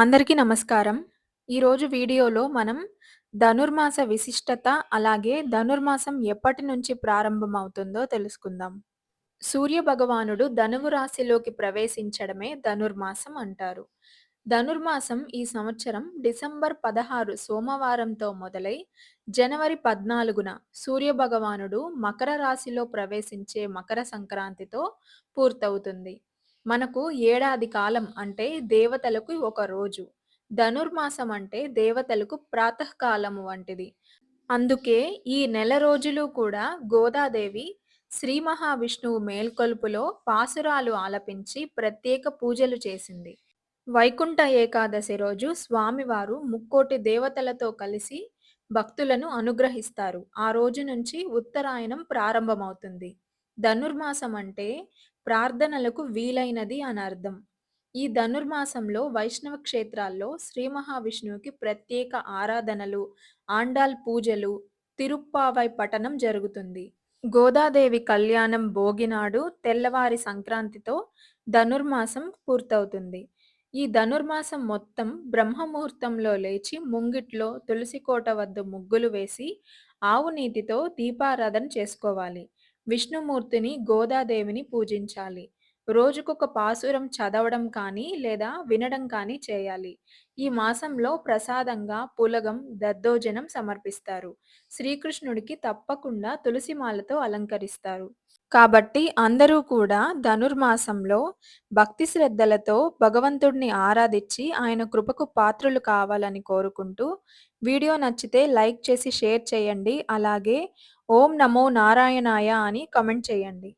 అందరికీ నమస్కారం. ఈరోజు వీడియోలో మనం ధనుర్మాస విశిష్టత, అలాగే ధనుర్మాసం ఎప్పటి నుంచి ప్రారంభమవుతుందో తెలుసుకుందాం. సూర్య భగవానుడు ధనువు రాశిలోకి ప్రవేశించడమే ధనుర్మాసం అంటారు. ధనుర్మాసం ఈ సంవత్సరం డిసెంబర్ 16 సోమవారంతో మొదలై జనవరి 14న సూర్య భగవానుడు మకర రాశిలో ప్రవేశించే మకర సంక్రాంతితో పూర్తవుతుంది. మనకు ఏడాది కాలం అంటే దేవతలకు ఒక రోజు. ధనుర్మాసం అంటే దేవతలకు ప్రాతకాలము వంటిది. అందుకే ఈ నెల రోజులు కూడా గోదాదేవి శ్రీ మహావిష్ణువు మేల్కొలుపులో పాసురాలు ఆలపించి ప్రత్యేక పూజలు చేసింది. వైకుంఠ ఏకాదశి రోజు స్వామివారు ముక్కోటి దేవతలతో కలిసి భక్తులను అనుగ్రహిస్తారు. ఆ రోజు నుంచి ఉత్తరాయణం ప్రారంభమవుతుంది. ధనుర్మాసం అంటే ప్రార్థనలకు వీలైనది అని అర్థం. ఈ ధనుర్మాసంలో వైష్ణవ క్షేత్రాల్లో శ్రీ మహావిష్ణువుకి ప్రత్యేక ఆరాధనలు, ఆండాల్ పూజలు, తిరుప్పావై పఠనం జరుగుతుంది. గోదాదేవి కళ్యాణం భోగినాడు తెల్లవారి సంక్రాంతితో ధనుర్మాసం పూర్తవుతుంది. ఈ ధనుర్మాసం మొత్తం బ్రహ్మముహూర్తంలో లేచి ముంగిట్లో తులసి కోట వద్ద ముగ్గులు వేసి ఆవు నీతితో దీపారాధన చేసుకోవాలి. విష్ణుమూర్తిని, గోదాదేవిని పూజించాలి. రోజుకొక పాసురం చదవడం కానీ లేదా వినడం కానీ చేయాలి. ఈ మాసంలో ప్రసాదంగా పులగం, దద్దోజనం సమర్పిస్తారు. శ్రీకృష్ణుడికి తప్పకుండా తులసిమాలతో అలంకరిస్తారు. కాబట్టి అందరూ కూడా ధనుర్మాసంలో భక్తి శ్రద్ధలతో భగవంతుడిని ఆరాధించి ఆయన కృపకు పాత్రులు కావాలని కోరుకుంటూ వీడియో నచ్చితే లైక్ చేసి షేర్ చేయండి. అలాగే ఓం నమో నారాయణాయ అని కామెంట్ చేయండి.